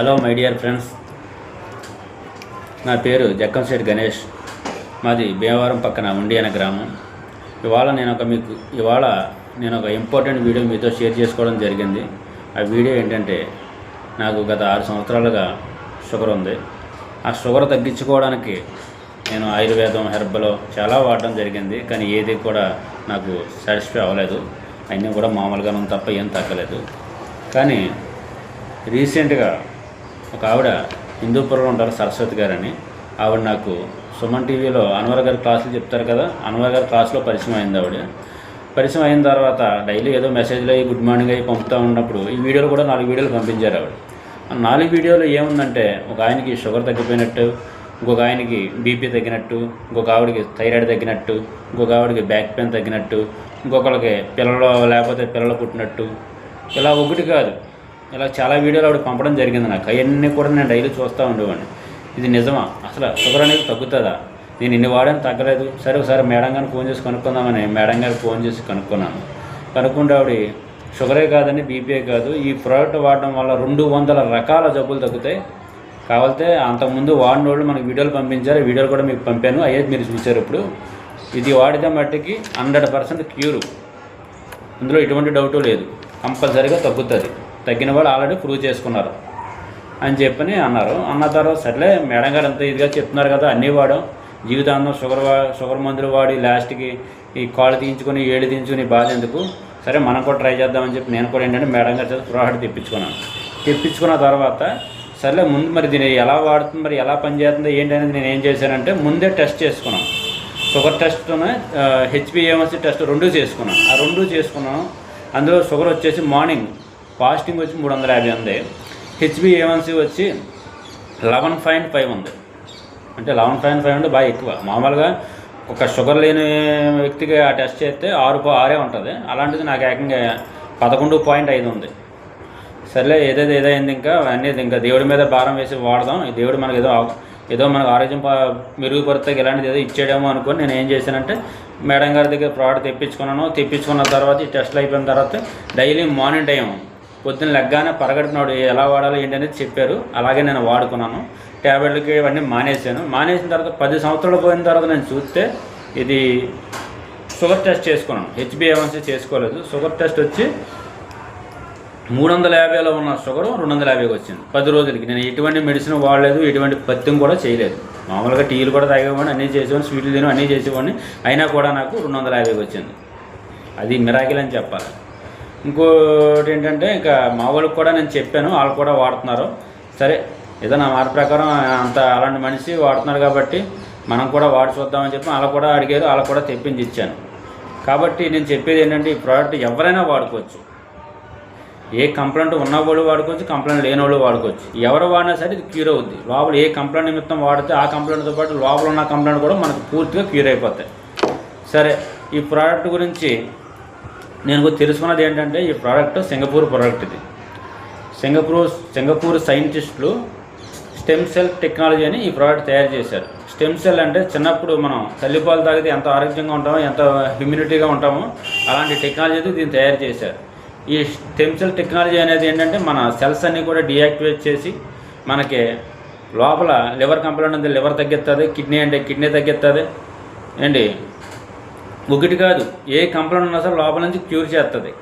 Hello my dear friends నా పేరు జక్కంశెట్టి గణేష్. మాది భీమవరం పక్కన ఉండి అనే గ్రామం. ఇవాళ నేను ఒక మీకు ఇవాళ నేను ఒక ఇంపార్టెంట్ వీడియో మీతో షేర్ చేసుకోవడం జరిగింది. ఆ వీడియో ఏంటంటే నాకు గత ఆరు సంవత్సరాలుగా షుగర్ ఉంది. ఆ షుగర్ తగ్గించుకోవడానికి నేను ఆయుర్వేదం హెర్బలో చాలా వాడడం జరిగింది. కానీ ఏది కూడా నాకు సాటిస్ఫై అవ్వలేదు. అన్నీ కూడా మామూలుగా ఉంది తప్ప ఏం తగ్గలేదు. కానీ రీసెంట్గా ఒక ఆవిడ హిందూపురంలో ఉంటారు సరస్వతి గారని. ఆవిడ నాకు సుమన్ టీవీలో అన్వర్ గారి క్లాసులు చెప్తారు కదా అన్వర్ గారి క్లాస్లో పరిచయం అయింది ఆవిడ. పరిచయం అయిన తర్వాత డైలీ ఏదో మెసేజ్లు అయ్యి గుడ్ మార్నింగ్ అయ్యి పంపుతూ ఉన్నప్పుడు ఈ వీడియోలు కూడా నాలుగు వీడియోలు పంపించారు ఆవిడ. ఆ నాలుగు వీడియోలు ఏముందంటే ఒక ఆయనకి షుగర్ తగ్గిపోయినట్టు ఇంకొక ఆయనకి బీపీ తగ్గినట్టు ఇంకొక ఆవిడకి థైరాయిడ్ తగ్గినట్టు ఇంకొక ఆవిడకి బ్యాక్ పెయిన్ తగ్గినట్టు ఇంకొకరికి పిల్లలు లేకపోతే పిల్లలు పుట్టినట్టు. ఇలా ఒకటి కాదు. ఇలా చాలా వీడియోలు ఆవిడ పంపడం జరిగింది నాకు. అవన్నీ కూడా నేను డైలీ చూస్తూ ఉండేవాడిని. ఇది నిజమా? అసలు షుగర్ అనేది తగ్గుతుందా? నేను ఇన్ని వాడాను తగ్గలేదు. సరే ఒకసారి మేడం గారిని ఫోన్ చేసి కనుక్కుందామని మేడం గారికి ఫోన్ చేసి కనుక్కున్నాను. కనుక్కుంటే ఆవిడ షుగరే కాదండి బీపీఏ కాదు. ఈ ప్రోడక్ట్ వాడడం వల్ల రెండు వందల రకాల జబ్బులు తగ్గుతాయి. కావాలంటే అంతకుముందు వాడిన వాళ్ళు మనకి వీడియోలు పంపించారు. వీడియోలు కూడా మీకు పంపాను. అయ్యేది మీరు చూశారు ఇప్పుడు. ఇది వాడితే మట్టికి హండ్రెడ్ పర్సెంట్ క్యూరు. ఇందులో ఎటువంటి డౌటు లేదు. కంపల్సరీగా తగ్గుతుంది. తగ్గిన వాళ్ళు ఆల్రెడీ ప్రూవ్ చేసుకున్నారు అని చెప్పని అన్నారు. అన్న తర్వాత సర్లే మేడం గారు అంత ఇదిగా చెప్తున్నారు కదా అన్నీ వాడాం. జీవితాంతం షుగర్ వా షుగర్ మందులు వాడి లాస్ట్కి ఈ కాళ్ళు తీయించుకొని ఏళ్ళు తీయించుకుని బాధ ఎందుకు? సరే మనం కూడా ట్రై చేద్దామని చెప్పి నేను కూడా ఏంటంటే మేడం గారి చేత ప్రోడక్ట్ తెప్పించుకున్నాను. తెప్పించుకున్న తర్వాత సర్లే ముందు మరి దీన్ని ఎలా వాడుతుంది మరి ఎలా పనిచేస్తుంది ఏంటి అనేది నేను ఏం చేశానంటే ముందే టెస్ట్ చేసుకున్నాను షుగర్ టెస్ట్ హెచ్బిఏఎంఎస్సి టెస్ట్ రెండు చేసుకున్నాను ఆ రెండు చేసుకున్నాను అందులో షుగర్ వచ్చేసి మార్నింగ్ ఫాస్టింగ్ వచ్చి మూడు వందల యాభై ఉంది. హెచ్బి ఏవన్సీ వచ్చి లెవెన్ పాయింట్ ఫైవ్ ఉంది. అంటే లెవెన్ పాయింట్ ఫైవ్ అంటే బాగా ఎక్కువ. మామూలుగా ఒక షుగర్ లేని వ్యక్తికి ఆ టెస్ట్ చేస్తే ఆరు ఆరే ఉంటుంది. అలాంటిది నాకు ఏకంగా పదకొండు పాయింట్ ఐదు ఉంది. సర్లే ఏదైతే ఏదైంది ఇంకా అన్నీ ఇంకా దేవుడి మీద భారం వేసి వాడదాం. ఈ దేవుడు మనకి ఏదో ఏదో మనకు ఆరోగ్యం మెరుగుపరితే మెరుగుపడితే ఇలాంటిది ఏదో ఇచ్చేయడేమో అనుకుని నేను ఏం చేశానంటే మేడం గారి దగ్గర ప్రోడక్ట్ తెప్పించుకున్నాను. తెప్పించుకున్న తర్వాత ఈ టెస్ట్లు అయిపోయిన తర్వాత డైలీ మార్నింగ్ టైం పొద్దున్న లెగ్గానే పరగడుతున్నాడు ఎలా వాడాలి ఏంటి అనేది చెప్పారు. అలాగే నేను వాడుకున్నాను. ట్యాబ్లెట్లకి ఇవన్నీ మానేశాను. మానేసిన తర్వాత పది సంవత్సరాలు పోయిన తర్వాత నేను చూస్తే ఇది షుగర్ టెస్ట్ చేసుకున్నాను. హెచ్బిఏవన్సీ చేసుకోలేదు. షుగర్ టెస్ట్ వచ్చి మూడు వందల యాభైలో ఉన్న షుగర్ రెండు వందల యాభైకి వచ్చింది. పది రోజులకి. నేను ఎటువంటి మెడిసిన్ వాడలేదు ఎటువంటి పత్యం కూడా చేయలేదు. మామూలుగా టీలు కూడా తాగేవాడిని అన్నీ చేసేవాడిని స్వీట్లు తిని అన్నీ చేసేవాడిని. అయినా కూడా నాకు రెండు వందల యాభైకి వచ్చింది. అది మిరాకిల్ అని చెప్పాలి. ఇంకోటి ఏంటంటే ఇంకా మా వాళ్ళకి కూడా నేను చెప్పాను వాళ్ళు కూడా వాడుతున్నారు. సరే ఏదో నా మాట ప్రకారం అంత అలాంటి మనిషి వాడుతున్నారు కాబట్టి మనం కూడా వాడి చూద్దామని చెప్పి వాళ్ళు కూడా అడిగారు వాళ్ళు కూడా తెప్పించి ఇచ్చాను. కాబట్టి నేను చెప్పేది ఏంటంటే ఈ ప్రోడక్ట్ ఎవరైనా వాడుకోవచ్చు. ఏ కంప్లైంట్ ఉన్న వాళ్ళు వాడుకోవచ్చు కంప్లైంట్ లేని వాళ్ళు వాడుకోవచ్చు. ఎవరు వాడినా సరే ఇది క్యూర్ అవుద్ది. లోపల ఏ కంప్లైంట్ నిమిత్తం వాడితే ఆ కంప్లైంట్తో పాటు లోపల ఉన్న కంప్లైంట్ కూడా మనకు పూర్తిగా క్యూర్ అయిపోతాయి. సరే ఈ ప్రోడక్ట్ గురించి నేను తెలుసుకున్నది ఏంటంటే ఈ ప్రోడక్ట్ సింగపూర్ ప్రోడక్ట్ ఇది. సింగపూర్ సింగపూర్ సైంటిస్టులు స్టెమ్ సెల్ టెక్నాలజీ అని ఈ ప్రోడక్ట్ తయారు చేశారు. స్టెమ్ సెల్ అంటే చిన్నప్పుడు మనం తల్లిపాలు తాగితే ఎంత ఆరోగ్యంగా ఉంటామో ఎంత హ్యూమినిటీగా ఉంటామో అలాంటి టెక్నాలజీతో దీన్ని తయారు చేశారు. ఈ స్టెమ్ సెల్ టెక్నాలజీ అనేది ఏంటంటే మన సెల్స్ అన్నీ కూడా డియాక్టివేట్ చేసి మనకి లోపల లివర్ కంప్లైంట్ ఉంది లివర్ తగ్గిస్తుంది కిడ్నీ అంటే కిడ్నీ తగ్గిస్తుంది ఏంటి? ఒకటి కాదు ఏ కంప్లైంట్ ఉన్నా సరే లోపల నుంచి క్యూర్ చేస్తుంది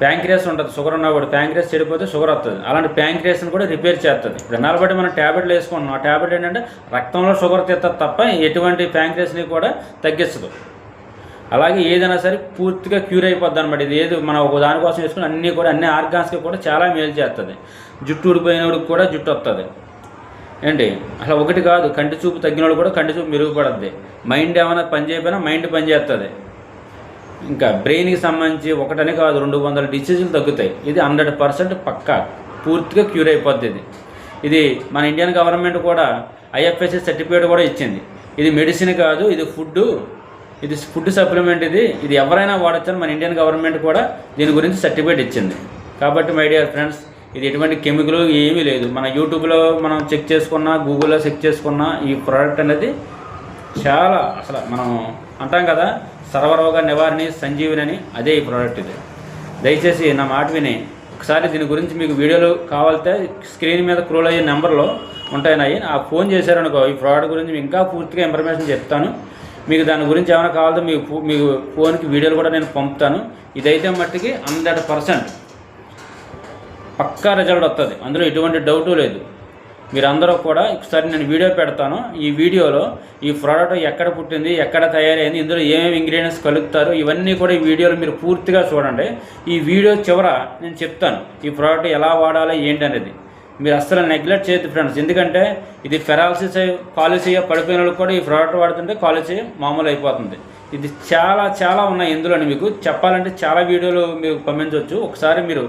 ప్యాంక్రియాస్ ఉంటుంది షుగర్ ఉన్నవాడు ప్యాంక్రియాస్ చెడిపోతే షుగర్ వస్తుంది అలాంటి ప్యాంక్రియాస్ని కూడా రిపేర్ చేస్తుంది దాన్ని బట్టి మనం ట్యాబ్లెట్లు వేసుకుంటున్నాం ఆ ట్యాబ్లెట్ ఏంటంటే రక్తంలో షుగర్ తెస్తుంది తప్ప ఎటువంటి ప్యాంక్రియాస్ని కూడా తగ్గిస్తుంది అలాగే ఏదైనా సరే పూర్తిగా క్యూర్ అయిపోద్ది అనమాట ఇది ఏది మనం ఒక దానికోసం వేసుకుని అన్నీ కూడా అన్ని ఆర్గాన్స్కి కూడా చాలా మేలు చేస్తుంది జుట్టు ఊడిపోయినోడికి కూడా జుట్టు వస్తుంది ఏంటి? అసలు ఒకటి కాదు కంటి చూపు తగ్గిన వాళ్ళు కూడా కంటి చూపు మెరుగుపడద్ది. మైండ్ ఏమైనా పని చేయకపోయినా మైండ్ పని చేస్తుంది ఇంకా బ్రెయిన్కి సంబంధించి ఒకటనే కాదు రెండు వందల డిసీజులు తగ్గుతాయి. ఇది హండ్రెడ్ పర్సెంట్ పక్కా పూర్తిగా క్యూర్ అయిపోద్ది ఇది. ఇది మన ఇండియన్ గవర్నమెంట్ కూడా ఐఎఫ్ఎస్ఎస్ సర్టిఫికేట్ కూడా ఇచ్చింది. ఇది మెడిసిన్ కాదు ఇది ఫుడ్ ఇది ఫుడ్ సప్లిమెంట్ ఇది. ఇది ఎవరైనా వాడచ్చని మన ఇండియన్ గవర్నమెంట్ కూడా దీని గురించి సర్టిఫికేట్ ఇచ్చింది. కాబట్టి మై డియర్ ఫ్రెండ్స్ ఇది ఎటువంటి కెమికల్ ఏమీ లేదు. మన యూట్యూబ్లో మనం చెక్ చేసుకున్నా గూగుల్లో చెక్ చేసుకున్నా ఈ ప్రోడక్ట్ అనేది చాలా అసలు మనం అంటాం కదా సర్వరోగ నివారణి సంజీవిని అని అదే ఈ ప్రోడక్ట్ ఇది. దయచేసి నా మాట విని ఒకసారి దీని గురించి మీకు వీడియోలు కావాలితే స్క్రీన్ మీద క్రోల్ అయ్యే నెంబర్లో ఉంటాయి ఆ ఫోన్ చేశారనుకో ఈ ప్రోడక్ట్ గురించి ఇంకా పూర్తిగా ఇన్ఫర్మేషన్ చెప్తాను. మీకు దాని గురించి ఏమైనా కావాలంటే మీకు ఫో- మీకు ఫోన్కి వీడియోలు కూడా నేను పంపుతాను. ఇదైతే మట్టికి హండ్రెడ్ పర్సెంట్ పక్కా రిజల్ట్ వస్తుంది అందులో ఎటువంటి డౌటు లేదు. మీరందరూ కూడా ఒకసారి నేను వీడియో పెడతాను. ఈ వీడియోలో ఈ ప్రోడక్ట్ ఎక్కడ పుట్టింది ఎక్కడ తయారైంది ఇందులో ఏమేమి ఇంగ్రీడియంట్స్ కలుపుతారు ఇవన్నీ కూడా ఈ వీడియోలో మీరు పూర్తిగా చూడండి. ఈ వీడియో చివర నేను చెప్తాను ఈ ప్రోడక్ట్ ఎలా వాడాలి ఏంటి అనేది మీరు అస్సలు నెగ్లెక్ట్ చేయొద్దు ఫ్రెండ్స్ ఎందుకంటే ఇది ఫెరాలసిస్ పాలసీ పడిపోయిన వాళ్ళకి కూడా ఈ ప్రోడక్ట్ వాడుతుంటే కాలేజీ మామూలు అయిపోతుంది. ఇది చాలా చాలా ఉన్నాయి ఇందులోని మీకు. చెప్పాలంటే చాలా వీడియోలు మీరు పంపించవచ్చు. ఒకసారి మీరు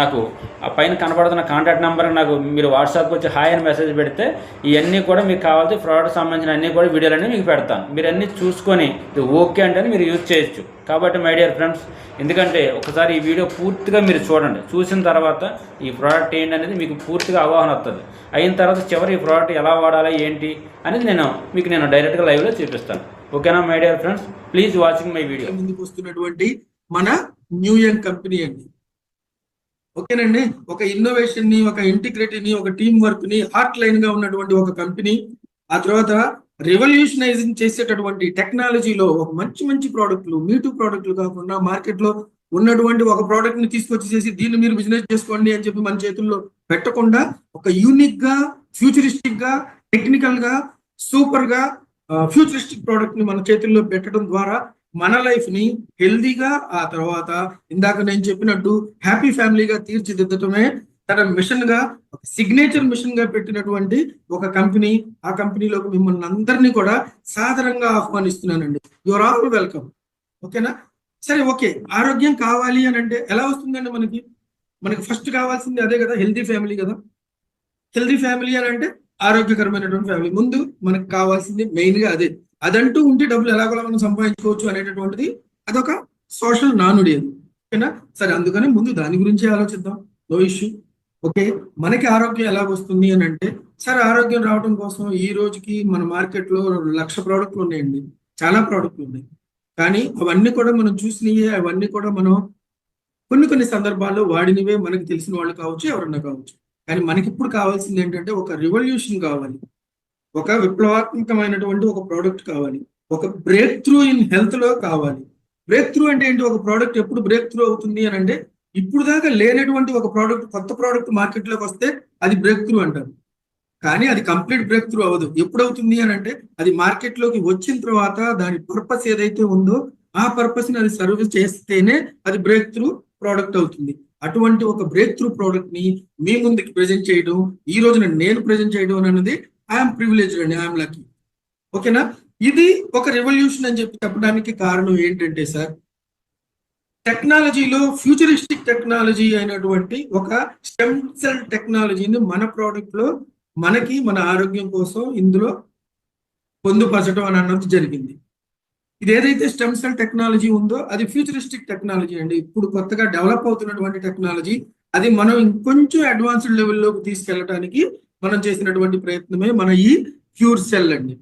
నాకు ఆ పైన కనబడుతున్న కాంటాక్ట్ నెంబర్ నాకు మీరు వాట్సాప్కి వచ్చి హాయ్ అని మెసేజ్ పెడితే ఇవన్నీ కూడా మీకు కావాల్సి ఫ్రాడ్ సంబంధించిన అన్ని కూడా వీడియోలన్నీ మీకు పెడతాను. మీరు అన్నీ చూసుకొని ఇది ఓకే అంటే మీరు యూజ్ చేయొచ్చు. కాబట్టి మై డియర్ ఫ్రెండ్స్ ఎందుకంటే ఒకసారి ఈ వీడియో పూర్తిగా మీరు చూడండి. చూసిన తర్వాత ఈ ప్రోడక్ట్ ఏంటి అనేది మీకు పూర్తిగా అవగాహన వస్తుంది. అయిన తర్వాత చివరి ఈ ప్రోడక్ట్ ఎలా వాడాలి ఏంటి అనేది నేను మీకు నేను డైరెక్ట్గా లైవ్లో చూపిస్తాను. ఓకేనా my dear friends please watching my video ముందుకు వస్తున్నటువంటి మన న్యూ యంగ్ కంపెనీ అండి. ఓకేనండి? ఒక ఇన్నోవేషన్ని ఒక ఇంటిగ్రిటీ ని ఒక టీం వర్క్ని హార్ట్ లైన్గా ఉన్నటువంటి ఒక కంపెనీ ఆ తర్వాత రెవల్యూషనైజింగ్ చేసేటటువంటి టెక్నాలజీలో ఒక మంచి మంచి ప్రోడక్ట్లు మీటూ ప్రోడక్ట్లు కాకుండా మార్కెట్లో ఉన్నటువంటి ఒక ప్రోడక్ట్ని తీసుకొచ్చి చేసి దీన్ని మీరు బిజినెస్ చేసుకోండి అని చెప్పి మన చేతుల్లో పెట్టకుండా ఒక యూనిక్గా ఫ్యూచరిస్టిక్గా టెక్నికల్గా సూపర్గా ఫ్యూచరిస్టిక్ ప్రోడక్ట్ని మన చేతుల్లో పెట్టడం ద్వారా మన లైఫ్ని హెల్దీగా ఆ తర్వాత ఇందాక నేను చెప్పినట్టు హ్యాపీ ఫ్యామిలీగా తీర్చిదిద్దటమే తన మిషన్గా ఒక సిగ్నేచర్ మిషన్గా పెట్టినటువంటి ఒక కంపెనీ ఆ కంపెనీలోకి మిమ్మల్ని అందరినీ కూడా సాధారణంగా ఆహ్వానిస్తున్నానండి. యువర్ ఆల్ వెల్కమ్ ఓకేనా సరే ఓకే ఆరోగ్యం కావాలి అని అంటే ఎలా వస్తుందండి మనకి? మనకి ఫస్ట్ కావాల్సింది అదే కదా హెల్దీ ఫ్యామిలీ కదా. హెల్దీ ఫ్యామిలీ అని అంటే ఆరోగ్యకరమైనటువంటి ఫ్యామిలీ ముందు మనకు కావాల్సింది మెయిన్గా అదే. అదంటూ ఉంటే డబ్బులు ఎలాగోలా మనం సంపాదించుకోవచ్చు అనేటటువంటిది అదొక సోషల్ నానుడి అది. ఓకేనా? సరే అందుకని ముందు దాని గురించి ఆలోచిద్దాం. నో ఇష్యూ ఓకే మనకి ఆరోగ్యం ఎలా వస్తుంది అని అంటే సరే ఆరోగ్యం రావడం కోసం ఈ రోజుకి మన మార్కెట్లో లక్ష ప్రోడక్ట్లు ఉన్నాయండి. చాలా ప్రోడక్ట్లు ఉన్నాయి. కానీ అవన్నీ కూడా మనం చూసినవే అవన్నీ కూడా మనం కొన్ని కొన్ని సందర్భాల్లో వాడినవే మనకి తెలిసిన వాళ్ళు కావచ్చు ఎవరన్నా కావచ్చు. కానీ మనకి ఇప్పుడు కావాల్సింది ఏంటంటే ఒక రివల్యూషన్ కావాలి. ఒక విప్లవాత్మకమైనటువంటి ఒక ప్రోడక్ట్ కావాలి. ఒక బ్రేక్ త్రూ ఇన్ హెల్త్లో కావాలి. బ్రేక్ త్రూ అంటే ఏంటి? ఒక ప్రోడక్ట్ ఎప్పుడు బ్రేక్ త్రూ అవుతుంది అని అంటే ఇప్పుడు దాకా లేనటువంటి ఒక ప్రోడక్ట్ కొత్త ప్రోడక్ట్ మార్కెట్లోకి వస్తే అది బ్రేక్ త్రూ అంటారు. కానీ అది కంప్లీట్ బ్రేక్ త్రూ అవ్వదు. ఎప్పుడు అవుతుంది అని అంటే అది మార్కెట్లోకి వచ్చిన తర్వాత దాని పర్పస్ ఏదైతే ఉందో ఆ పర్పస్ని అది సర్వీస్ చేస్తేనే అది బ్రేక్ త్రూ ప్రోడక్ట్ అవుతుంది. అటువంటి ఒక బ్రేక్ త్రూ ప్రోడక్ట్ని మీ ముందుకి ప్రజెంట్ చేయడం ఈ రోజున నేను ప్రజెంట్ చేయడం అనేది ఐఎమ్ ప్రివిలేజ్ అండి ఐఎమ్ లక్కీ ఓకేనా ఇది ఒక రెవల్యూషన్ అని చెప్పి చెప్పడానికి కారణం ఏంటంటే సార్ టెక్నాలజీలో ఫ్యూచరిస్టిక్ టెక్నాలజీ అయినటువంటి ఒక స్టెమ్ సెల్ టెక్నాలజీని మన ప్రోడక్ట్లో మనకి మన ఆరోగ్యం కోసం ఇందులో పొందుపరచడం అని అన్నది జరిగింది. ఇది ఏదైతే స్టెమ్ సెల్ టెక్నాలజీ ఉందో అది ఫ్యూచరిస్టిక్ టెక్నాలజీ అండి. ఇప్పుడు కొత్తగా డెవలప్ అవుతున్నటువంటి టెక్నాలజీ అది మనం ఇంకొంచెం అడ్వాన్స్డ్ లెవెల్లోకి తీసుకెళ్ళడానికి మనం చేసినటువంటి ప్రయత్నమే మన ఈ క్యూర్ సెల్ అండి.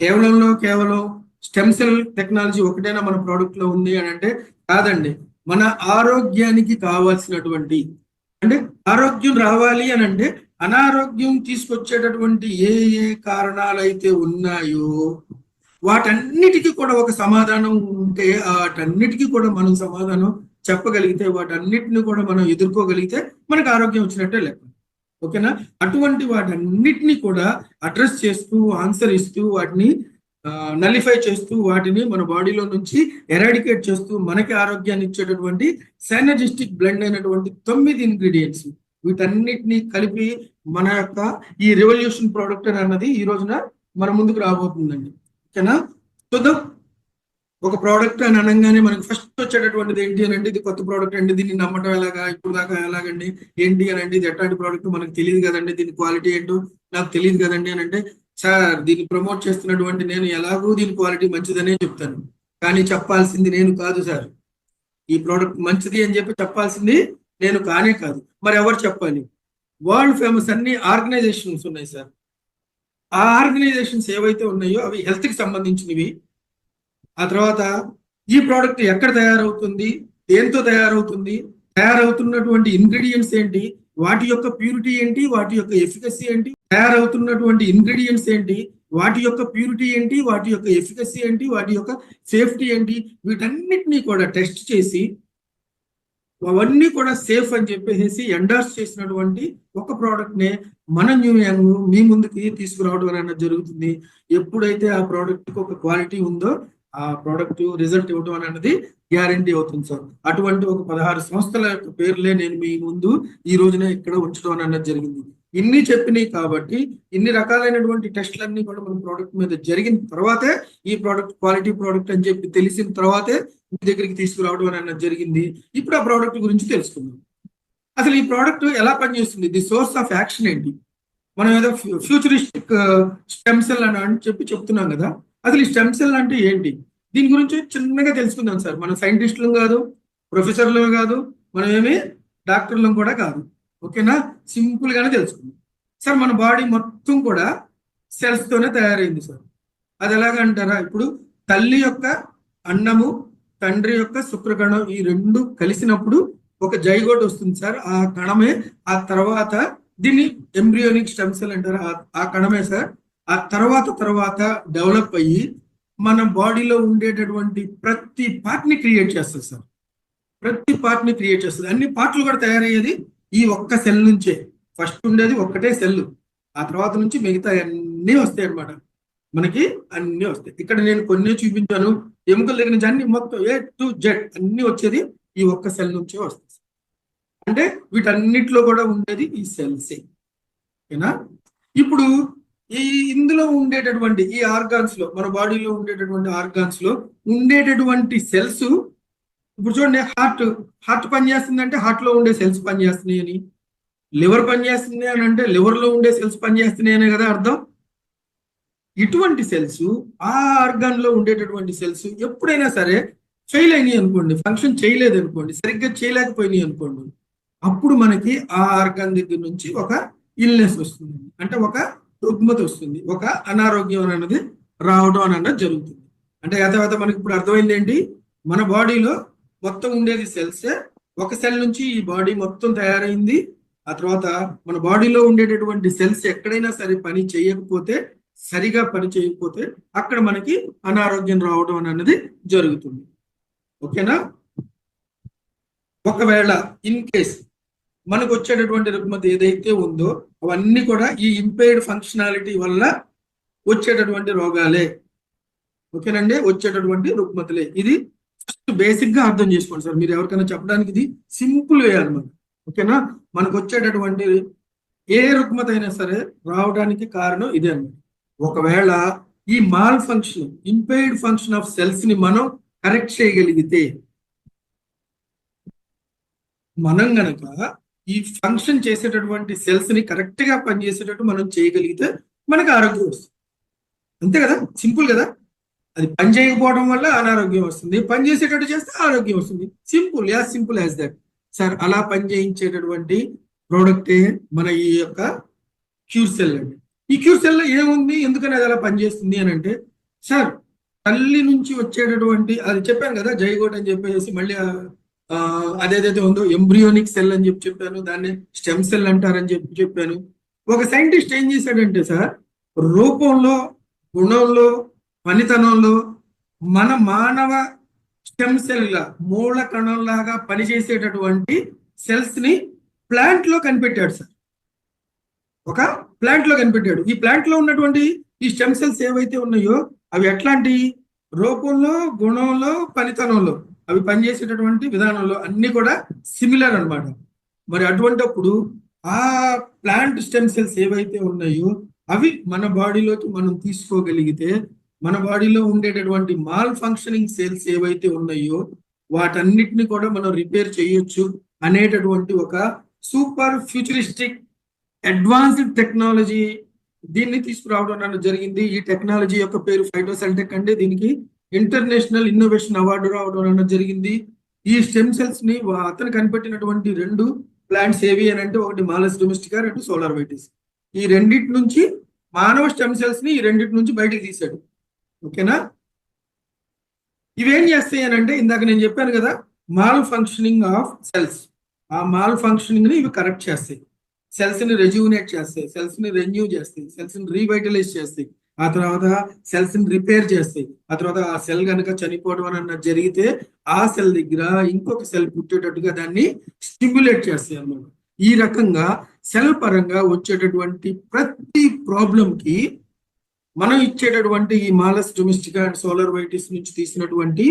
కేవలంలో కేవలం స్టెమ్ సెల్ టెక్నాలజీ ఒకటేనా మన ప్రోడక్ట్లో ఉంది అని అంటే కాదండి. మన ఆరోగ్యానికి కావాల్సినటువంటి అంటే ఆరోగ్యం రావాలి అని అంటే అనారోగ్యం తీసుకొచ్చేటటువంటి ఏ ఏ కారణాలు అయితే ఉన్నాయో వాటన్నిటికీ కూడా ఒక సమాధానం ఉంటే వాటన్నిటికీ కూడా మనం సమాధానం చెప్పగలిగితే వాటన్నిటిని కూడా మనం ఎదుర్కోగలిగితే మనకు ఆరోగ్యం వచ్చినట్టే లెక్క. ఓకేనా? అటువంటి వాటన్నిటిని కూడా అడ్రస్ చేస్తూ ఆన్సర్ ఇస్తూ వాటిని నలిఫై చేస్తూ వాటిని మన బాడీలో నుంచి ఎరాడికేట్ చేస్తూ మనకి ఆరోగ్యాన్ని ఇచ్చేటటువంటి సైనజిస్టిక్ బ్లెండ్ అయినటువంటి తొమ్మిది ఇంగ్రీడియంట్స్ వీటన్నిటిని కలిపి మన యొక్క ఈ రెవల్యూషన్ ప్రోడక్ట్ అన్నది ఈ రోజున మన ముందుకు రాబోతుందండి. ఓకేనా? చూద్దాం. ఒక ప్రోడక్ట్ అని అనగానే మనకు ఫస్ట్ వచ్చేటటువంటిది ఏంటి అని అంటే ఇది కొత్త ప్రోడక్ట్ అండి దీన్ని నమ్మటం ఎలాగా ఇప్పుడు దాకా ఎలాగండి ఏంటి అని అంటే ఇది ఎట్లాంటి ప్రోడక్ట్ మనకు తెలియదు కదండి దీని క్వాలిటీ ఏంటో నాకు తెలియదు కదండి అని అంటే సార్ దీన్ని ప్రమోట్ చేస్తున్నటువంటి నేను ఎలాగూ దీని క్వాలిటీ మంచిదనే చెప్తాను. కానీ చెప్పాల్సింది నేను కాదు సార్. ఈ ప్రోడక్ట్ మంచిది అని చెప్పి చెప్పాల్సింది నేను కానే కాదు. మరి ఎవరు చెప్పాలి? వరల్డ్ ఫేమస్ అన్ని ఆర్గనైజేషన్స్ ఉన్నాయి సార్. ఆ ఆర్గనైజేషన్స్ ఏవైతే ఉన్నాయో అవి హెల్త్కి సంబంధించినవి. ఆ తర్వాత ఈ ప్రోడక్ట్ ఎక్కడ తయారవుతుంది? దేంతో తయారవుతుంది? తయారవుతున్నటువంటి ఇంగ్రీడియంట్స్ ఏంటి? వాటి యొక్క ప్యూరిటీ ఏంటి? వాటి యొక్క ఎఫికసీ ఏంటి? తయారవుతున్నటువంటి ఇంగ్రీడియంట్స్ ఏంటి? వాటి యొక్క ప్యూరిటీ ఏంటి? వాటి యొక్క ఎఫికసీ ఏంటి? వాటి యొక్క సేఫ్టీ ఏంటి? వీటన్నిటినీ కూడా టెస్ట్ చేసి అవన్నీ కూడా సేఫ్ అని చెప్పేసి ఎండార్స్ చేసినటువంటి ఒక ప్రోడక్ట్ నే మన న్యూ మీ ముందుకి తీసుకురావడం అనేది జరుగుతుంది. ఎప్పుడైతే ఆ ప్రోడక్ట్కి ఒక క్వాలిటీ ఉందో ఆ ప్రోడక్ట్ రిజల్ట్ ఇవ్వడం అనేది గ్యారంటీ అవుతుంది సార్. అటువంటి ఒక పదహారు సంస్థల యొక్క పేర్లే నేను మీ ముందు ఈ రోజున ఇక్కడ ఉంచడం అనేది జరిగింది. ఇన్ని చెప్పినాయి కాబట్టి ఇన్ని రకాలైనటువంటి టెస్ట్లన్నీ కూడా మన ప్రోడక్ట్ మీద జరిగిన తర్వాతే ఈ ప్రోడక్ట్ క్వాలిటీ ప్రోడక్ట్ అని చెప్పి తెలిసిన తర్వాతే మీ దగ్గరికి తీసుకురావడం అనేది జరిగింది. ఇప్పుడు ఆ ప్రోడక్ట్ గురించి తెలుసుకుందాం. అసలు ఈ ప్రోడక్ట్ ఎలా పనిచేస్తుంది? ది సోర్స్ ఆఫ్ యాక్షన్ ఏంటి? మనం ఏదో ఫ్యూచరిస్టిక్ స్టెమ్ సెల్ అని అని చెప్పి చెప్తున్నాం కదా. అసలు ఈ స్టెమ్ సెల్ అంటే ఏంటి? దీని గురించి చిన్నగా తెలుసుకుందాం సార్. మనం సైంటిస్టులు కాదు ప్రొఫెసర్లు కాదు మనం ఏమి డాక్టర్లం కూడా కాదు. ఓకేనా? సింపుల్ గానే తెలుసుకుందాం. సార్ మన బాడీ మొత్తం కూడా సెల్స్ తోనే తయారైంది సార్. అది ఎలాగంటారా? ఇప్పుడు తల్లి యొక్క అన్నము తండ్రి యొక్క శుక్రగణం ఈ రెండు కలిసినప్పుడు ఒక జైగోట్ వస్తుంది సార్. ఆ కణమే ఆ తర్వాత దీన్ని ఎంబ్రియోనిక్ స్టెమ్ సెల్ అంటారు. ఆ- ఆ కణమే సార్. ఆ తర్వాత తర్వాత డెవలప్ అయ్యి మన బాడీలో ఉండేటటువంటి ప్రతి పార్ట్ని క్రియేట్ చేస్తుంది సార్. ప్రతి పార్ట్ని క్రియేట్ చేస్తుంది. అన్ని పార్ట్లు కూడా తయారయ్యేది ఈ ఒక్క సెల్ నుంచే. ఫస్ట్ ఉండేది ఒక్కటే సెల్ ఆ తర్వాత నుంచి మిగతా అన్నీ వస్తాయి అనమాట మనకి అన్ని వస్తాయి. ఇక్కడ నేను కొన్ని చూపించాను. ఎముకల దగ్గర నుంచి అన్ని మొత్తం ఏ టు జెడ్ అన్ని వచ్చేది ఈ ఒక్క సెల్ నుంచే వస్తుంది అంటే వీటన్నిటిలో కూడా ఉండేది ఈ సెల్సే. ఓకేనా? ఇప్పుడు ఈ ఇందులో ఉండేటటువంటి ఈ ఆర్గాన్స్లో మన బాడీలో ఉండేటటువంటి ఆర్గాన్స్లో ఉండేటటువంటి సెల్స్ ఇప్పుడు చూడండి హార్ట్ హార్ట్ పనిచేస్తుందంటే హార్ట్లో ఉండే సెల్స్ పనిచేస్తున్నాయి అని లివర్ పనిచేస్తుంది అని అంటే లివర్లో ఉండే సెల్స్ పనిచేస్తున్నాయి అనే కదా అర్థం? ఇటువంటి సెల్స్ ఆ ఆర్గాన్లో ఉండేటటువంటి సెల్స్ ఎప్పుడైనా సరే ఫెయిల్ అయినాయి అనుకోండి ఫంక్షన్ చేయలేదు అనుకోండి సరిగ్గా చేయలేకపోయినాయి అనుకోండి అప్పుడు మనకి ఆ ఆర్గాన్ దగ్గర నుంచి ఒక ఇల్నెస్ వస్తుంది. అంటే ఒక రుగ్మత వస్తుంది. ఒక అనారోగ్యం అనేది రావడం అనేది జరుగుతుంది. అంటే యథావత మనకి ఇప్పుడు అర్థమైంది ఏంటి? మన బాడీలో మొత్తం ఉండేది సెల్సే ఒక సెల్ నుంచి ఈ బాడీ మొత్తం తయారైంది. ఆ తర్వాత మన బాడీలో ఉండేటటువంటి సెల్స్ ఎక్కడైనా సరే పని చేయకపోతే సరిగా పని చేయకపోతే అక్కడ మనకి అనారోగ్యం రావడం అనేది జరుగుతుంది. ఓకేనా? ఒకవేళ ఇన్ కేస్ మనకు వచ్చేటటువంటి రుగ్మత ఏదైతే ఉందో అవన్నీ కూడా ఈ ఇంపైర్డ్ ఫంక్షనాలిటీ వల్ల వచ్చేటటువంటి రోగాలే. ఓకేనండి? వచ్చేటటువంటి రుగ్మతలే. ఇది ఫస్ట్ బేసిక్గా అర్థం చేసుకోండి సార్. మీరు ఎవరికైనా చెప్పడానికి ఇది సింపుల్ వే అనమాట ఓకేనా? మనకు వచ్చేటటువంటి ఏ రుగ్మత అయినా సరే రావడానికి కారణం ఇదే అనమాట ఒకవేళ ఈ malfunction impaired function of సెల్స్ని మనం కరెక్ట్ చేయగలిగితే మనం గనక ఈ ఫంక్షన్ చేసేటటువంటి సెల్స్ని కరెక్ట్గా పనిచేసేటట్టు మనం చేయగలిగితే మనకి ఆరోగ్యం వస్తుంది. అంతే కదా? సింపుల్ కదా? అది పని చేయకపోవడం వల్ల అనారోగ్యం వస్తుంది. పని చేసేటట్టు చేస్తే ఆరోగ్యం వస్తుంది. Simple as simple as that sir అలా పని చేయించేటటువంటి ప్రోడక్టే మన ఈ యొక్క క్యూర్ సెల్ అండి. ఈ సెల్లో ఏముంది? ఎందుకని అది అలా పనిచేస్తుంది అని అంటే సార్ తల్లి నుంచి వచ్చేటటువంటి అది చెప్పాను కదా జైగోట్ అని చెప్పేసి మళ్ళీ అదేదైతే ఉందో ఎంబ్రియోనిక్ సెల్ అని చెప్పి చెప్పాను దాన్ని స్టెమ్ సెల్ అంటారని చెప్పి చెప్పాను. ఒక సైంటిస్ట్ ఏం చేశాడంటే సార్ రూపంలో గుణంలో పనితనంలో మన మానవ స్టెమ్ సెల్ మూల కణంలాగా పనిచేసేటటువంటి సెల్స్ని ప్లాంట్లో కనిపెట్టాడు సార్. ఒక ప్లాంట్లో కనిపెట్టాడు. ఈ ప్లాంట్లో ఉన్నటువంటి ఈ స్టెమ్ సెల్స్ ఏవైతే ఉన్నాయో అవి ఎట్లాంటి? రూపంలో గుణంలో పనితనంలో. అవి పనిచేసేటటువంటి విధానంలో అన్ని కూడా సిమిలర్ అన్నమాట. మరి అటువంటప్పుడు ఆ ప్లాంట్ స్టెమ్ సెల్స్ ఏవైతే ఉన్నాయో అవి మన బాడీలోకి మనం తీసుకోగలిగితే మన బాడీలో ఉండేటటువంటి మాల్ ఫంక్షనింగ్ సెల్స్ ఏవైతే ఉన్నాయో వాటన్నిటిని కూడా మనం రిపేర్ చేయొచ్చు అనేటటువంటి ఒక సూపర్ ఫ్యూచరిస్టిక్ అడ్వాన్స్డ్ టెక్నాలజీ దీన్ని తీసుకురావడం నన్ను జరిగింది. ఈ టెక్నాలజీ యొక్క పేరు ఫైటోసెల్టెక్ అంటే దీనికి ఇంటర్నేషనల్ ఇన్నోవేషన్ అవార్డు రావడం అన్నది జరిగింది. ఈ స్టెమ్ సెల్స్ని వా- అతను కనిపెట్టినటువంటి రెండు ప్లాంట్స్ ఏవి అని అంటే ఒకటి మాలస్ డొమెస్టికా రెండు సోలార్ వైటిస్ ఈ రెండిటి నుంచి మానవ స్టెమ్ సెల్స్ని ఈ రెండింటి నుంచి బయటికి తీశాడు. ఓకేనా? ఇవేం చేస్తాయి అని అంటే ఇందాక నేను చెప్పాను కదా మాల్ ఫంక్షనింగ్ ఆఫ్ సెల్స్. ఆ మాల్ ఫంక్షనింగ్ని ఇవి కరెక్ట్ చేస్తాయి. సెల్స్ని రెజ్యూనేట్ చేస్తాయి సెల్స్ని రెన్యూ చేస్తాయి సెల్స్ని రీవైటలైజ్ చేస్తాయి. ఆ తర్వాత సెల్స్ని రిపేర్ చేస్తాయి. ఆ తర్వాత ఆ సెల్ కనుక చనిపోవడం అన్న జరిగితే ఆ సెల్ దగ్గర ఇంకొక సెల్ పుట్టేటట్టుగా దాన్ని స్టిమ్యులేట్ చేస్తాయి అన్నమాట. ఈ రకంగా సెల్ పరంగా వచ్చేటటువంటి ప్రతి ప్రాబ్లం కి మనం ఇచ్చేటటువంటి ఈ Malus domestica and solar vitis నుంచి తీసినటువంటి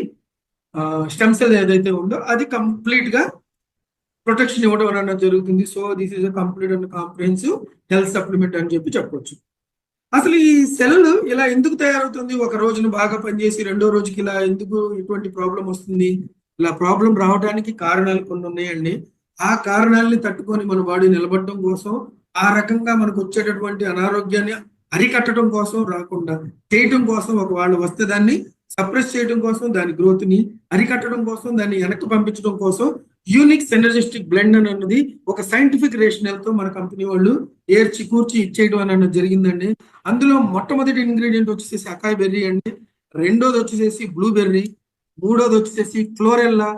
స్టెమ్ సెల్ ఏదైతే ఉందో అది కంప్లీట్గా ప్రొటెక్షన్ ఇవ్వడం అనేది జరుగుతుంది. So this is complete and comprehensive health supplement అని చెప్పి చెప్పొచ్చు. అసలు ఈ సెల్ ఇలా ఎందుకు తయారవుతుంది? ఒక రోజున బాగా పనిచేసి రెండో రోజుకి ఇలా ఎందుకు ఇటువంటి ప్రాబ్లం వస్తుంది? ఇలా ప్రాబ్లం రావడానికి కారణాలు కొన్ని ఉన్నాయండి. ఆ కారణాలని తట్టుకొని మన బాడీ నిలబడడం కోసం ఆ రకంగా మనకు వచ్చేటటువంటి అనారోగ్యాన్ని అరికట్టడం కోసం రాకుండా చేయటం కోసం ఒక వాళ్ళు వస్తే దాన్ని సప్రెస్ చేయడం కోసం దాని గ్రోత్ని అరికట్టడం కోసం దాన్ని వెనక్కి పంపించడం కోసం యూనిక్ సెనర్జిస్టిక్ బ్లెండ్ అని అన్నది ఒక సైంటిఫిక్ రేషనల్తో మన కంపెనీ వాళ్ళు ఏర్చి కూర్చి ఇచ్చేయడం అని అన్నది జరిగిందండి. అందులో మొట్టమొదటి ఇంగ్రీడియంట్ వచ్చేసి అకాయ్ బెర్రీ అండి. రెండోది వచ్చేసి బ్లూబెర్రీ మూడోది వచ్చేసి క్లోరెల్లా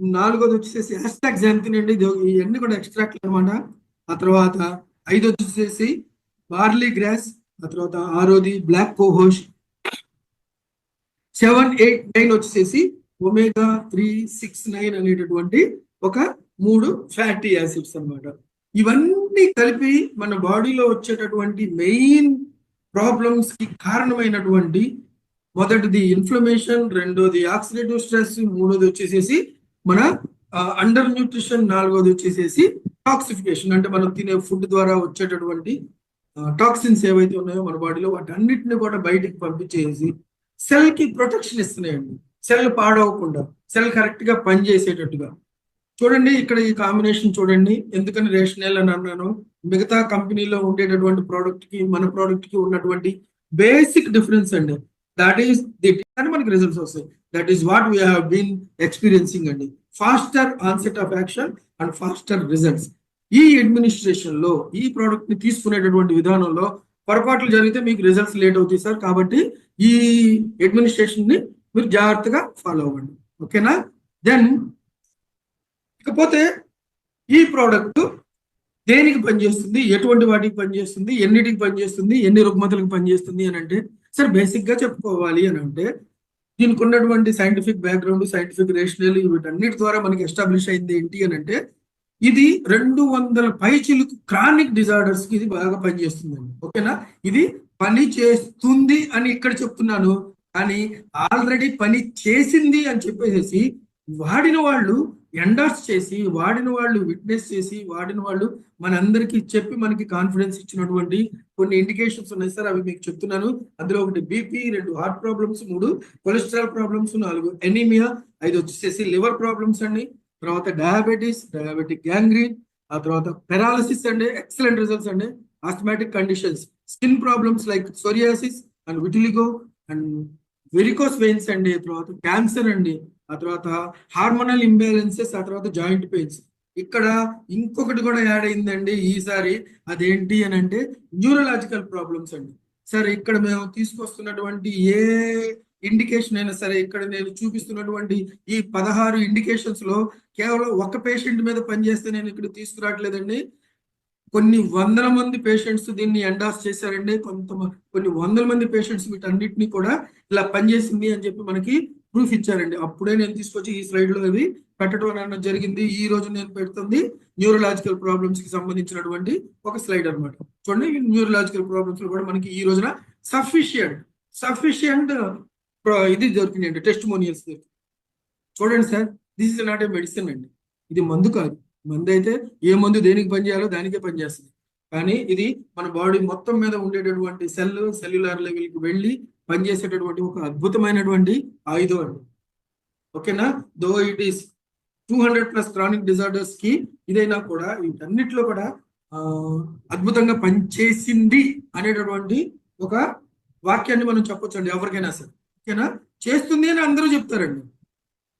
నాలుగోది వచ్చేసి హ్యాస్టాగ్జాంతిన్ అండి. ఇవన్నీ కూడా ఎక్స్ట్రాక్ట్ అనమాట ఆ తర్వాత ఐదు వచ్చేసి బార్లీ గ్రాస్ ఆ తర్వాత ఆరోది black cohosh seven eight nine వచ్చేసి ఒమేగా త్రీ సిక్స్ నైన్ అనేటటువంటి ఒక మూడు ఫ్యాటీ యాసిడ్స్ అన్నమాట. ఇవన్నీ కలిపి మన బాడీలో వచ్చేటటువంటి మెయిన్ ప్రాబ్లమ్స్కి కారణమైనటువంటి మొదటిది ఇన్ఫ్లమేషన్ రెండోది ఆక్సిడేటివ్ స్ట్రెస్ మూడోది వచ్చేసేసి మన అండర్ న్యూట్రిషన్ నాలుగోది వచ్చేసేసి టాక్సిఫికేషన్ అంటే మనం తినే ఫుడ్ ద్వారా వచ్చేటటువంటి టాక్సిన్స్ ఏవైతే ఉన్నాయో మన బాడీలో వాటి అన్నిటిని కూడా బయటికి పంపించేసి సెల్కి ప్రొటెక్షన్ ఇస్తున్నాయండి. సెల్ పాడవకుండా సెల్ కరెక్ట్గా పనిచేసేటట్టుగా. చూడండి ఇక్కడ ఈ కాంబినేషన్ చూడండి. ఎందుకని రేషనల్ అని అన్నాను? మిగతా కంపెనీలో ఉండేటటువంటి ప్రోడక్ట్కి మన ప్రోడక్ట్కి ఉన్నటువంటి బేసిక్ డిఫరెన్స్ అండి. దట్ ఈస్ ది అని మనకి రిజల్ట్స్ వస్తాయి. That is what we have experiencing అండి. Faster onset of action and faster results ఈ అడ్మినిస్ట్రేషన్లో ఈ ప్రోడక్ట్ని తీసుకునేటటువంటి విధానంలో పొరపాట్లు జరిగితే మీకు రిజల్ట్స్ లేట్ అవుతాయి సార్. కాబట్టి ఈ అడ్మినిస్ట్రేషన్ని మీరు జాగ్రత్తగా ఫాలో అవ్వండి. ఓకేనా దెన్ ఇకపోతే ఈ ప్రోడక్ట్ దేనికి పనిచేస్తుంది? ఎటువంటి వాటికి పనిచేస్తుంది? ఎన్నిటికి పనిచేస్తుంది? ఎన్ని రుగ్మతలకు పనిచేస్తుంది అని అంటే సార్ బేసిక్గా చెప్పుకోవాలి అని అంటే దీనికి ఉన్నటువంటి సైంటిఫిక్ బ్యాక్గ్రౌండ్ సైంటిఫిక్ రేషనల్ వీటన్నిటి ద్వారా మనకి ఎస్టాబ్లిష్ అయింది ఏంటి అని అంటే ఇది రెండు వందల పైచిలకు క్రానిక్ డిజార్డర్స్కి ఇది బాగా పనిచేస్తుందండి. ఓకేనా? ఇది పని చేస్తుంది అని ఇక్కడ చెప్తున్నాను. కానీ ఆల్రెడీ పని చేసింది అని చెప్పేసి వాడిన వాళ్ళు ఎండార్స్ చేసి వాడిన వాళ్ళు విట్నెస్ చేసి వాడిన వాళ్ళు మనందరికీ చెప్పి మనకి కాన్ఫిడెన్స్ ఇచ్చినటువంటి కొన్ని ఇండికేషన్స్ ఉన్నాయి సార్ అవి మీకు చెప్తున్నాను. అందులో ఒకటి బీపీ రెండు హార్ట్ ప్రాబ్లమ్స్ మూడు కొలెస్ట్రాల్ ప్రాబ్లమ్స్ నాలుగు ఎనీమియా ఐదు వచ్చేసి లివర్ ప్రాబ్లమ్స్ అండి. తర్వాత డయాబెటీస్ డయాబెటిక్ గ్యాంగ్రీన్ ఆ తర్వాత పెరాలసిస్ అండి ఎక్సలెంట్ రిజల్ట్స్ అండి. Asthmatic conditions skin problems like psoriasis and vitiligo and varicose veins అండి. తర్వాత క్యాన్సర్ అండి. ఆ తర్వాత హార్మోనల్ ఇంబ్యాలెన్సెస్ ఆ తర్వాత జాయింట్ పెయిన్స్. ఇక్కడ ఇంకొకటి కూడా యాడ్ అయిందండి ఈసారి. అదేంటి అని అంటే న్యూరలాజికల్ ప్రాబ్లమ్స్ అండి. సరే ఇక్కడ మేము తీసుకొస్తున్నటువంటి ఏ ఇండికేషన్ అయినా సరే ఇక్కడ నేను చూపిస్తున్నటువంటి ఈ పదహారు ఇండికేషన్స్లో కేవలం ఒక పేషెంట్ మీద పనిచేస్తే నేను ఇక్కడ తీసుకురావట్లేదండి. కొన్ని వందల మంది పేషెంట్స్ దీన్ని ఎండాస్ చేశారండి. కొంత కొన్ని వందల మంది పేషెంట్స్ వీటన్నిటిని కూడా ఇలా పనిచేసింది అని చెప్పి మనకి ప్రూఫ్ ఇచ్చారండి. అప్పుడే నేను తీసుకొచ్చి ఈ స్లైడ్లో అవి పెట్టడం అనేది జరిగింది. ఈ రోజు నేను పెడుతుంది న్యూరలాజికల్ ప్రాబ్లమ్స్కి సంబంధించినటువంటి ఒక స్లైడ్ అన్నమాట. చూడండి న్యూరలాజికల్ ప్రాబ్లమ్స్లో కూడా మనకి ఈ రోజున సఫిషియంట్ సఫిషియంట్ ఇది దొరికినాయండి టెస్ట్ మోనియల్స్ చూడండి sir this is not a medicine అండి. ఇది మందు కాదు. మందు అయితే ఏ మందు దేనికి పనిచేయాలో దానికే పనిచేస్తుంది కానీ ఇది మన బాడీ మొత్తం మీద ఉండేటటువంటి సెల్ సెల్యులార్ లెవెల్కి వెళ్ళి పనిచేసేటటువంటి ఒక అద్భుతమైనటువంటి ఆయుధం అండి. ఓకేనా? Though it is two hundred plus chronic డిజార్డర్స్కి ఇదైనా కూడా వీటన్నిటిలో కూడా అద్భుతంగా పనిచేసింది అనేటటువంటి ఒక వాక్యాన్ని మనం చెప్పొచ్చు అండి ఎవరికైనా సరే. ఓకేనా? చేస్తుంది అని అందరూ చెప్తారండి.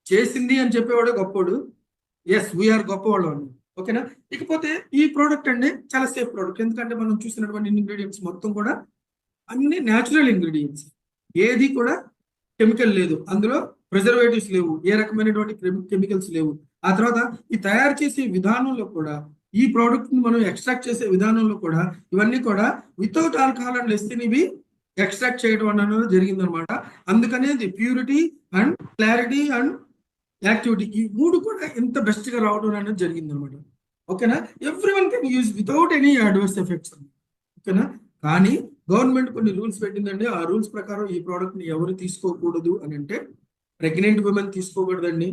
చేసింది అని చెప్పేవాడు గొప్పోడు. ఎస్ వీఆర్ గొప్పవాళ్ళు అండి. ఓకేనా? ఇకపోతే ఈ ప్రోడక్ట్ అండి చాలా సేఫ్ ప్రోడక్ట్. ఎందుకంటే మనం చూసినటువంటి ఇంగ్రీడియంట్స్ మొత్తం కూడా అన్ని న్యాచురల్ ఇంగ్రీడియంట్స్. ఏది కూడా కెమికల్ లేదు. అందులో ప్రిజర్వేటివ్స్ లేవు. ఏ రకమైనటువంటి కెమికల్స్ లేవు. ఆ తర్వాత ఈ తయారు చేసే విధానంలో కూడా ఈ ప్రోడక్ట్ని మనం ఎక్స్ట్రాక్ట్ చేసే విధానంలో కూడా ఇవన్నీ కూడా వితౌట్ ఆల్కహాల్ అండ్ లెస్తిన్ ఇవి ఎక్స్ట్రాక్ట్ చేయడం అనేది జరిగింది అనమాట purity and clarity and activity ఈ మూడు కూడా ఎంత బెస్ట్గా రావడం అనేది జరిగింది అనమాట ఓకేనా? Everyone can use without any adverse effects ఓకేనా? కానీ గవర్నమెంట్ కొన్ని రూల్స్ పెట్టిందండి. ఆ రూల్స్ ప్రకారం ఈ ప్రోడక్ట్ని ఎవరు తీసుకోకూడదు అని అంటే ప్రెగ్నెంట్ ఉమెన్ తీసుకోకూడదండి.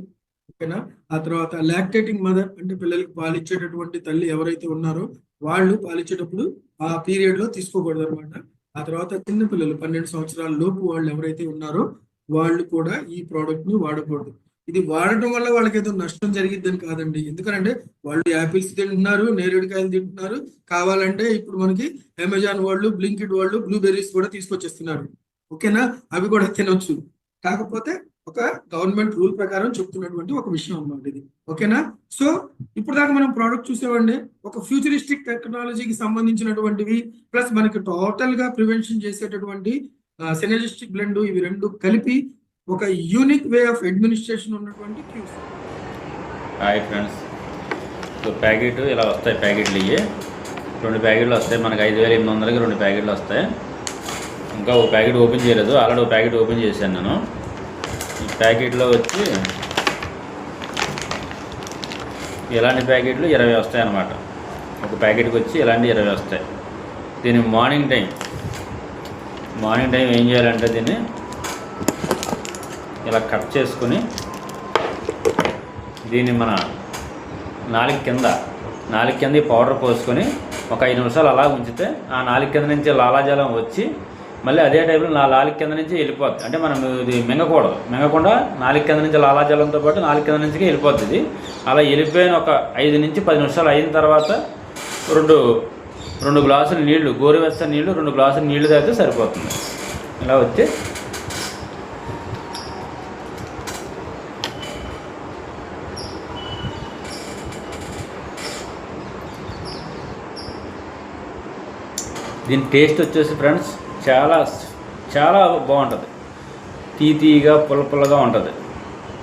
ఓకేనా? ఆ తర్వాత లాక్టేటింగ్ మదర్ అంటే పిల్లలకి పాలిచ్చేటటువంటి తల్లి ఎవరైతే ఉన్నారో వాళ్ళు పాలిచ్చేటప్పుడు ఆ పీరియడ్లో తీసుకోకూడదు అనమాట ఆ తర్వాత చిన్న పిల్లలు పన్నెండు సంవత్సరాల లోపు వాళ్ళు ఎవరైతే ఉన్నారో వాళ్ళు కూడా ఈ ప్రోడక్ట్ని వాడకూడదు. ఇది వాడటం వల్ల వాళ్ళకి ఏదో నష్టం జరిగిద్దని కాదండి. ఎందుకంటే వాళ్ళు యాపిల్స్ తింటున్నారు నేరేడుకాయలు తింటున్నారు. కావాలంటే ఇప్పుడు మనకి అమెజాన్ వాళ్ళు బ్లింకిడ్ వాళ్ళు బ్లూబెర్రీస్ కూడా తీసుకొచ్చేస్తున్నారు. ఓకేనా? అవి కూడా తినొచ్చు. కాకపోతే ఒక గవర్నమెంట్ రూల్ ప్రకారం చెప్తున్నటువంటి ఒక విషయం అన్నమాట ఇది. ఓకేనా? సో ఇప్పుడు దాకా మనం ప్రోడక్ట్ చూసేవండి ఒక ఫ్యూచరిస్టిక్ టెక్నాలజీకి సంబంధించినటువంటివి ప్లస్ మనకి టోటల్గా ప్రివెన్షన్ చేసేటటువంటి సెనజిస్టిక్ బ్లెండ్ ఇవి రెండు కలిపి ఒక యూనిక్ వే ఆఫ్ అడ్మినిస్ట్రేషన్ ఉన్నటువంటి క్యూస్ హాయ్ ఫ్రెండ్స్ సో ప్యాకెట్ ఇలా వస్తాయి ప్యాకెట్లు ఇవి రెండు ప్యాకెట్లు వస్తాయి మనకు ఐదు వేల ఎనిమిది వందలకి రెండు ప్యాకెట్లు వస్తాయి. ఇంకా ఒక ప్యాకెట్ ఓపెన్ చేయలేదు. ఆల్రెడీ ఒక ప్యాకెట్ ఓపెన్ చేశాను నేను. ఈ ప్యాకెట్లో వచ్చి ఇలాంటి ప్యాకెట్లు ఇరవై వస్తాయి అన్నమాట. ఒక ప్యాకెట్కి వచ్చి ఇలాంటి ఇరవై వస్తాయి. దీని మార్నింగ్ టైం మార్నింగ్ టైం ఏం చేయాలంటే దీన్ని ఇలా కట్ చేసుకుని దీన్ని మన నాలుగు కింద నాలుగు కింద పౌడర్ పోసుకొని ఒక ఐదు నిమిషాలు అలా ఉంచితే ఆ నాలుగు కింద నుంచి లాలాజలం వచ్చి మళ్ళీ అదే టైంలో నా నాలుగు కింద నుంచి వెళ్ళిపోద్ది. అంటే మనం ఇది మింగకూడదు. మింగకుండా నాలుగు కింద నుంచి లాలాజలంతో పాటు నాలుగు కింద నుంచి వెళ్ళిపోద్ది ఇది. అలా వెళ్ళిపోయిన ఒక ఐదు నుంచి పది నిమిషాలు అయిన తర్వాత రెండు రెండు గ్లాసులు నీళ్ళు గోరువెచ్చని నీళ్ళు రెండు గ్లాసులు నీళ్ళు తాగితే సరిపోతుంది. ఇలా వచ్చి దీని టేస్ట్ వచ్చేసి ఫ్రెండ్స్ చాలా చాలా బాగుంటుంది. తీ తీగా పుల్ల పుల్లగా ఉంటుంది.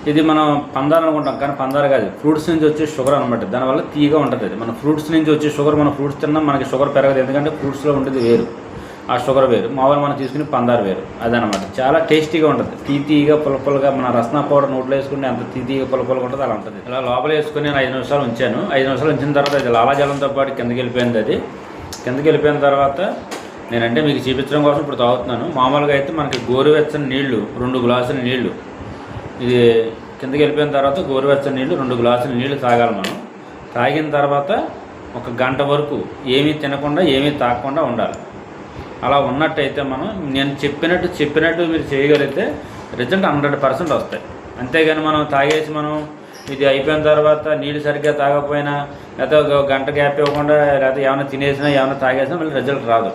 ఇది మనం పందారు అనుకుంటాం కానీ పందారు కాదు. ఫ్రూట్స్ నుంచి వచ్చే షుగర్ అనమాట దానివల్ల తీగా ఉంటుంది అది మన ఫ్రూట్స్ నుంచి వచ్చే షుగర్ మన ఫ్రూట్స్ తిన్నా మనకి షుగర్ పెరగదు. ఎందుకంటే ఫ్రూట్స్లో ఉండేది వేరు. ఆ షుగర్ వేరు. మామూలు మనం తీసుకుని పందారు వేరు. అదనమాట చాలా టేస్టీగా ఉంటుంది. తీతీగా తీగా పుల్ల పుల్లగా మన రసనా పౌడర్ నోట్లో వేసుకుని అంత తీ తీగా పుల్ల పుల్లగా ఉంటుంది అలా ఉంటుంది. ఇలా లోపల వేసుకుని నేను ఐదు నిమిషాలు ఉంచాను. ఐదు నిమిషాలు ఉంచిన తర్వాత ఇది లాలాజలంతో పాటు కిందకి వెళ్ళిపోయింది అది. కిందకి వెళ్ళిపోయిన తర్వాత నేనంటే మీకు చూపించడం కోసం ఇప్పుడు తాగుతున్నాను. మామూలుగా అయితే మనకి గోరువెచ్చని నీళ్ళు రెండు గ్లాసుల నీళ్ళు. ఇది కిందకి వెళ్ళిపోయిన తర్వాత గోరువెచ్చని నీళ్ళు రెండు గ్లాసుల నీళ్ళు తాగాలి మనం. తాగిన తర్వాత ఒక గంట వరకు ఏమీ తినకుండా ఏమీ తాగకుండా ఉండాలి. అలా ఉన్నట్టయితే మనం నేను చెప్పినట్టు చెప్పినట్టు మీరు చేయగలిగితే రిజల్ట్ హండ్రెడ్ పర్సెంట్ వస్తాయి. అంతేగాని మనం తాగేసి మనం ఇది అయిపోయిన తర్వాత నీళ్ళు సరిగ్గా తాగకపోయినా లేకపోతే గంట గ్యాప్ ఇవ్వకుండా లేకపోతే ఏమైనా తినేసినా ఏమైనా తాగేసినా మళ్ళీ రిజల్ట్ రాదు.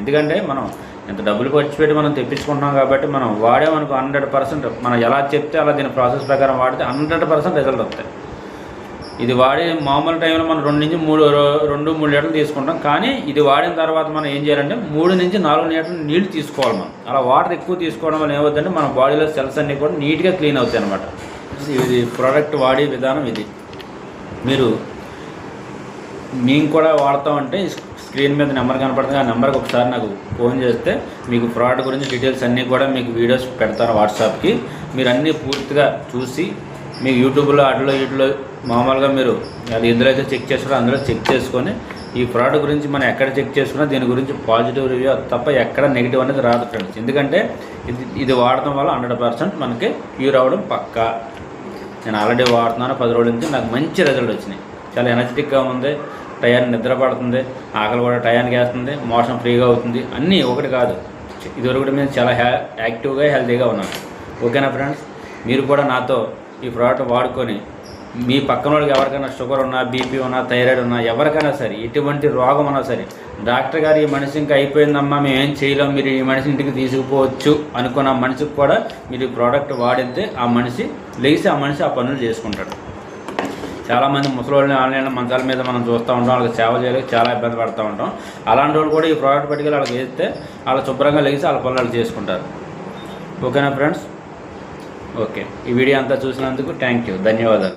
ఎందుకంటే మనం ఇంత డబ్బులు ఖర్చు పెట్టి మనం తెప్పించుకుంటున్నాం కాబట్టి మనం వాడే మనకు హండ్రెడ్ పర్సెంట్ మనం ఎలా చెప్తే అలా దీని ప్రాసెస్ ప్రకారం వాడితే హండ్రెడ్ పర్సెంట్ రిజల్ట్ వస్తాయి. ఇది వాడే మామూలు టైంలో మనం రెండు నుంచి మూడు రెండు మూడు లీటర్లు తీసుకుంటాం. కానీ ఇది వాడిన తర్వాత మనం ఏం చేయాలంటే మూడు నుంచి నాలుగు లీటర్లు నీళ్ళు తీసుకోవాలి మనం. అలా వాటర్ ఎక్కువ తీసుకోవడం వల్ల ఏమవుతుందంటే మన బాడీలో సెల్స్ అన్నీ కూడా నీట్గా క్లీన్ అవుతాయి అనమాట ఇది ప్రోడక్ట్ వాడే విధానం ఇది. మీరు మేము కూడా వాడతామంటే స్క్రీన్ మీద నెంబర్ కనపడుతుంది. ఆ నెంబర్కి ఒకసారి నాకు ఫోన్ చేస్తే మీకు ఫ్రాడ్ గురించి డీటెయిల్స్ అన్నీ కూడా మీకు వీడియోస్ పెడతాను వాట్సాప్కి. మీరు అన్నీ పూర్తిగా చూసి మీకు యూట్యూబ్లో అట్లో వీటిలో మామూలుగా మీరు అది ఎందులో అయితే చెక్ చేస్తారో అందులో చెక్ చేసుకొని ఈ ఫ్రాడ్ గురించి మనం ఎక్కడ చెక్ చేసుకున్నా దీని గురించి పాజిటివ్ రివ్యూ తప్ప ఎక్కడ నెగిటివ్ అనేది రాదు ఫ్రెండ్స్ ఎందుకంటే ఇది ఇది వాడటం వల్ల హండ్రెడ్ పర్సెంట్ మనకి క్యూర్ అవ్వడం పక్కా. నేను ఆల్రెడీ వాడుతున్నాను పది రోజుల నుంచి నాకు మంచి రిజల్ట్ వచ్చినాయి. చాలా ఎనర్జెటిక్గా ఉంది టయాన్ని నిద్ర పడుతుంది ఆకలి కూడా టయానికి వేస్తుంది మోషన్ ఫ్రీగా అవుతుంది. అన్నీ ఒకటి కాదు. ఇదివరకు కూడా నేను చాలా హ్యా యాక్టివ్గా హెల్తీగా ఉన్నాను ఓకేనా ఫ్రెండ్స్? మీరు కూడా నాతో ఈ ప్రోడక్ట్ వాడుకొని మీ పక్కన వాళ్ళకి ఎవరికైనా షుగర్ ఉన్నా బీపీ ఉన్నా థైరాయిడ్ ఉన్నా ఎవరికైనా సరే ఎటువంటి రోగం ఉన్నా సరే డాక్టర్ గారు ఈ మనిషి ఇంకా అయిపోయిందమ్మా మేము ఏం చేయలేం మీరు ఈ మనిషి ఇంటికి తీసుకుపోవచ్చు అనుకున్న మనిషికి కూడా మీరు ఈ ప్రోడక్ట్ వాడితే ఆ మనిషి లేచి ఆ మనిషి ఆ పనులు చేసుకుంటాడు. చాలామంది ముసలోళ్ళని ఆన్లైన్ మంచాల మీద మనం చూస్తూ ఉంటాం వాళ్ళకి సేవ చేయలేక చాలా ఇబ్బంది పడుతూ ఉంటాం. అలాంటి వాళ్ళు కూడా ఈ ప్రోడక్ట్ పట్టుకెళ్ళి వాళ్ళకి వేస్తే వాళ్ళు శుభ్రంగా లేచి వాళ్ళ పనులు వాళ్ళు చేసుకుంటారు. ఓకేనా ఫ్రెండ్స్? ఓకే. ఈ వీడియో అంతా చూసినందుకు థ్యాంక్ యూ. ధన్యవాదాలు.